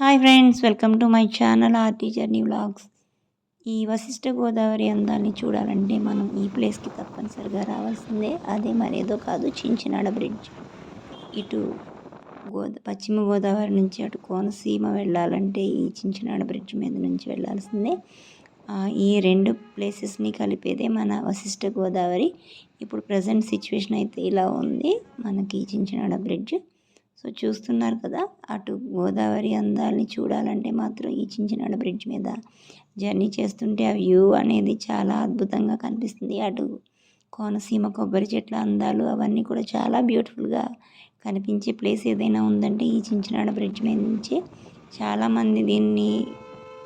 Hi friends welcome to my channel RT journey vlogs ఈ వశిష్ఠ గోదావరి అందాన్ని చూడాలంటే మనం ఈ ప్లేస్కి తప్పనిసరిగా రావాల్సిందే. అదే మరేదో కాదు చించినాడ బ్రిడ్జ్ ఇటు గోదా పశ్చిమ గోదావరి నుంచి అటు కోనసీమ వెళ్ళాలంటే ఈ చించినాడ బ్రిడ్జ్ మీద నుంచి వెళ్ళాల్సిందే. ఈ రెండు ప్లేసెస్ని కలిపేదే మన వశిష్ఠ గోదావరి. ఇప్పుడు ప్రజెంట్ సిచ్యువేషన్ అయితే ఇలా ఉంది. మనకి చించినాడ బ్రిడ్జ్ సో చూస్తున్నారు కదా అటు గోదావరి అందాలని చూడాలంటే మాత్రం ఈ చించినాడ బ్రిడ్జ్ మీద జర్నీ చేస్తుంటే ఆ వ్యూ అనేది చాలా అద్భుతంగా కనిపిస్తుంది. అటు కోనసీమ కొబ్బరి చెట్ల అందాలు అవన్నీ కూడా చాలా బ్యూటిఫుల్గా కనిపించే ప్లేస్ ఏదైనా ఉందంటే ఈ చించినాడ బ్రిడ్జ్ మీద నుంచి చాలామంది దీన్ని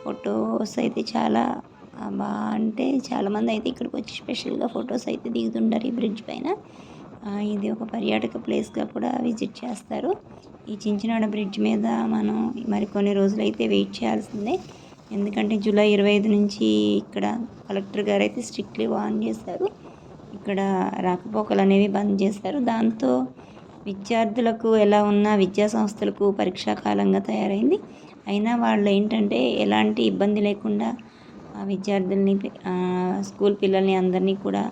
ఫొటోస్ అయితే చాలా బాగా అంటే చాలామంది అయితే ఇక్కడికి వచ్చి స్పెషల్గా ఫొటోస్ అయితే దిగుతుంటారు ఈ బ్రిడ్జ్ పైన. ఇది ఒక పర్యాటక ప్లేస్గా కూడా విజిట్ చేస్తారు. ఈ చించినాడ బ్రిడ్జ్ మీద మనం మరి కొన్ని రోజులు అయితే వెయిట్ చేయాల్సిందే. ఎందుకంటే జూలై ఇరవై ఐదు నుంచి ఇక్కడ కలెక్టర్ గారు అయితే స్ట్రిక్ట్లీ వార్న్ చేస్తారు. ఇక్కడ రాకపోకలు అనేవి బంద్ చేస్తారు. దాంతో విద్యార్థులకు ఎలా ఉన్నా విద్యా సంస్థలకు పరీక్షా కాలంగా తయారైంది. అయినా వాళ్ళు ఏంటంటే ఎలాంటి ఇబ్బంది లేకుండా విద్యార్థుల్ని స్కూల్ పిల్లల్ని అందరినీ కూడా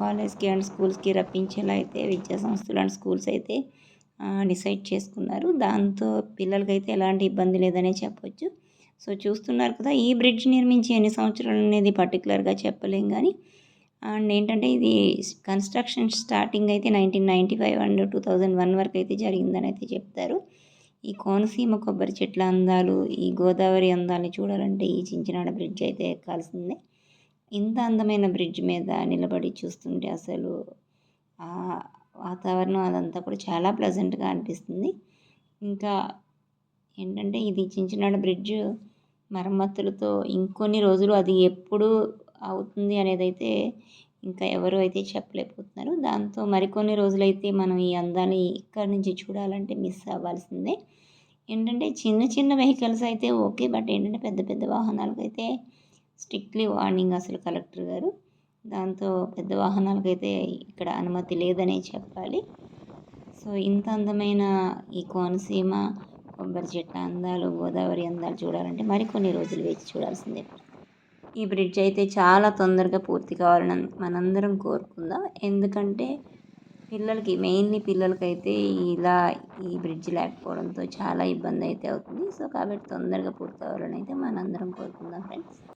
కాలేజ్కి అండ్ స్కూల్స్కి రప్పించేలా అయితే విద్యా సంస్థలు అండ్ స్కూల్స్ అయితే డిసైడ్ చేసుకున్నారు. దాంతో పిల్లలకైతే ఎలాంటి ఇబ్బంది లేదనే చెప్పొచ్చు. సో చూస్తున్నారు కదా ఈ బ్రిడ్జ్ నిర్మించి ఎన్ని సంవత్సరాలు అనేది పర్టికులర్గా చెప్పలేం కానీ అండ్ ఏంటంటే ఇది కన్స్ట్రక్షన్ స్టార్టింగ్ అయితే nineteen ninety five and two thousand one వరకు అయితే జరిగిందని అయితే చెప్తారు. ఈ కోనసీమ కొబ్బరి చెట్ల అందాలు ఈ గోదావరి అందాలని చూడాలంటే ఈ చించినాడ బ్రిడ్జ్ అయితే ఎక్కాల్సిందే. ఇంత అందమైన బ్రిడ్జ్ మీద నిలబడి చూస్తుంటే అసలు వాతావరణం అదంతా కూడా చాలా ప్లెజెంట్గా అనిపిస్తుంది. ఇంకా ఏంటంటే ఇది చించినాడ బ్రిడ్జ్ మరమ్మతులతో ఇంకొన్ని రోజులు అది ఎప్పుడు అవుతుంది అనేది అయితే ఇంకా ఎవరు అయితే చెప్పలేకపోతున్నారు. దాంతో మరికొన్ని రోజులైతే మనం ఈ అందాన్ని ఇక్కడి నుంచి చూడాలంటే మిస్ అవ్వాల్సిందే. ఏంటంటే చిన్న చిన్న వెహికల్స్ అయితే ఓకే బట్ ఏంటంటే పెద్ద పెద్ద వాహనాలకు అయితే స్ట్రిక్ట్లీ వార్నింగ్ అసలు కలెక్టర్ గారు. దాంతో పెద్ద వాహనాలకైతే ఇక్కడ అనుమతి లేదనే చెప్పాలి. సో ఇంత అందమైన ఈ కోనసీమ కొబ్బరి చెట్ల అందాలు గోదావరి అందాలు చూడాలంటే మరికొన్ని రోజులు వేచి చూడాల్సిందే. ఈ బ్రిడ్జ్ అయితే చాలా తొందరగా పూర్తి కావాలని మనందరం కోరుకుందాం. ఎందుకంటే పిల్లలకి మెయిన్లీ పిల్లలకైతే ఇలా ఈ బ్రిడ్జ్ లేకపోవడంతో చాలా ఇబ్బంది అయితే అవుతుంది. సో కాబట్టి తొందరగా పూర్తి కావాలని అయితే మనందరం కోరుకుందాం ఫ్రెండ్స్.